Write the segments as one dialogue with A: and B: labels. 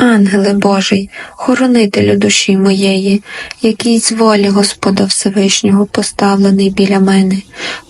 A: Ангеле Божий, хоронителю душі моєї, який з волі Господа Всевишнього поставлений біля мене,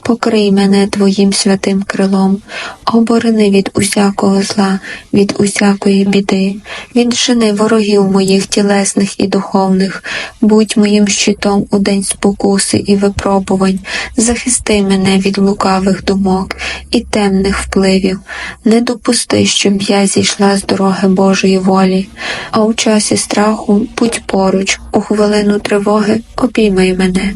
A: покрий мене Твоїм святим крилом, оборони від усякого зла, від усякої біди, віджени ворогів моїх тілесних і духовних, будь моїм щитом у день спокуси і випробувань, захисти мене від лукавих думок і темних впливів, не допусти, щоб я зійшла з дороги Божої волі, а у часі страху будь поруч, у хвилину тривоги обіймай мене.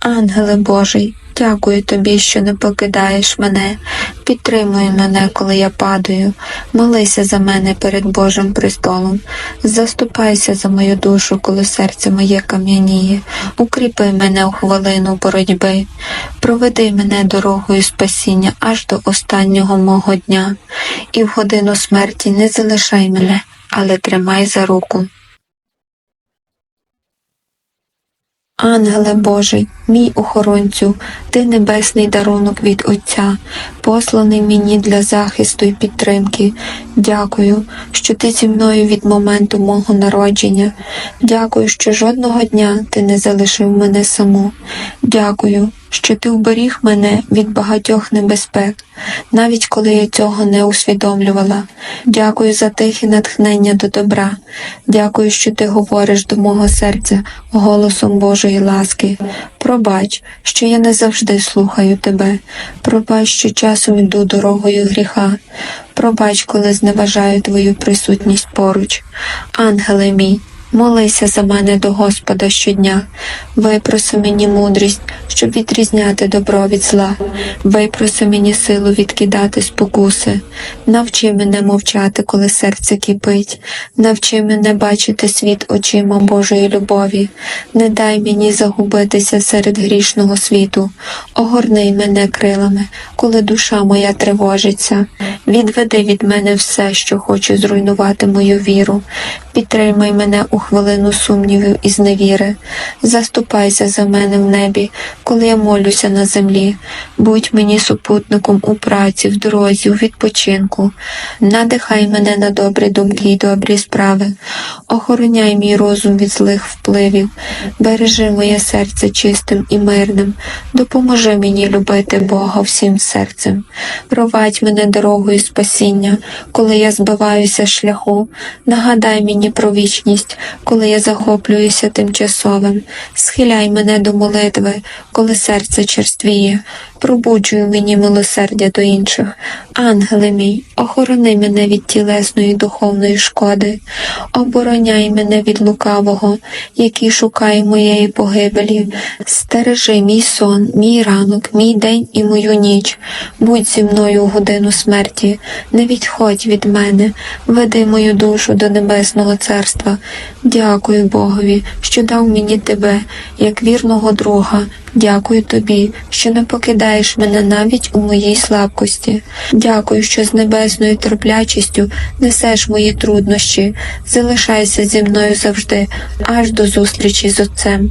A: Ангеле Божий, дякую тобі, що не покидаєш мене, підтримуй мене, коли я падаю, молися за мене перед Божим престолом, заступайся за мою душу, коли серце моє кам'яніє, укріпи мене у хвилину боротьби, проведи мене дорогою спасіння аж до останнього мого дня, і в годину смерті не залишай мене, але тримай за руку. Ангеле Божий, мій охоронцю, ти небесний дарунок від Отця, посланий мені для захисту і підтримки. Дякую, що ти зі мною від моменту мого народження. Дякую, що жодного дня ти не залишив мене саму. Дякую, що ти уберіг мене від багатьох небезпек, навіть коли я цього не усвідомлювала. Дякую за тихе натхнення до добра. Дякую, що ти говориш до мого серця голосом Божої ласки. Пробач, що я не завжди слухаю тебе. Пробач, що часом йду дорогою гріха. Пробач, коли зневажаю твою присутність поруч. Ангеле мій, молися за мене до Господа щодня. Випроси мені мудрість, щоб відрізняти добро від зла. Випроси мені силу відкидати спокуси. Навчи мене мовчати, коли серце кипить. Навчи мене бачити світ очима Божої любові. Не дай мені загубитися серед грішного світу. Огорни мене крилами, коли душа моя тривожиться. Відведи від мене все, що хоче зруйнувати мою віру. Підтримай мене у хвилину сумнівів і зневіри. Заступайся за мене в небі, коли я молюся на землі. Будь мені супутником у праці, в дорозі, у відпочинку. Надихай мене на добрі думки й добрі справи. Охороняй мій розум від злих впливів. Бережи моє серце чистим і мирним. Допоможи мені любити Бога всім серцем. Провадь мене дорогою спасіння, коли я збиваюся шляху. Нагадай мені про вічність, коли я захоплююся тимчасовим. Схиляй мене до молитви, коли серце черствіє. Пробуджуй мені милосердя до інших. Ангеле мій, охорони мене від тілесної духовної шкоди, обороняй мене від лукавого, який шукає моєї погибелі. Стережи мій сон, мій ранок, мій день і мою ніч. Будь зі мною у годину смерті, не відходь від мене, веди мою душу до небесного царства. Дякую Богові, що дав мені тебе, як вірного друга. Дякую тобі, що не покидаєш мене навіть у моїй слабкості. Дякую, що з небесною терплячістю несеш мої труднощі. Залишайся зі мною завжди, аж до зустрічі з Отцем.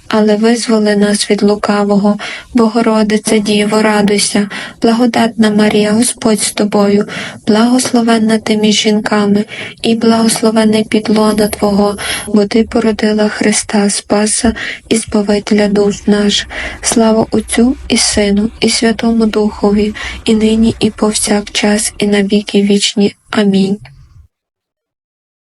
A: але визволи нас від лукавого, Богородице Діво, радуйся, благодатна Марія, Господь з тобою, благословенна ти між жінками, і благословений підлона Твого, бо Ти породила Христа Спаса і Збавителя душ наш. Слава Отцю і Сину, і Святому Духові, і нині, і повсякчас, і на віки вічні. Амінь.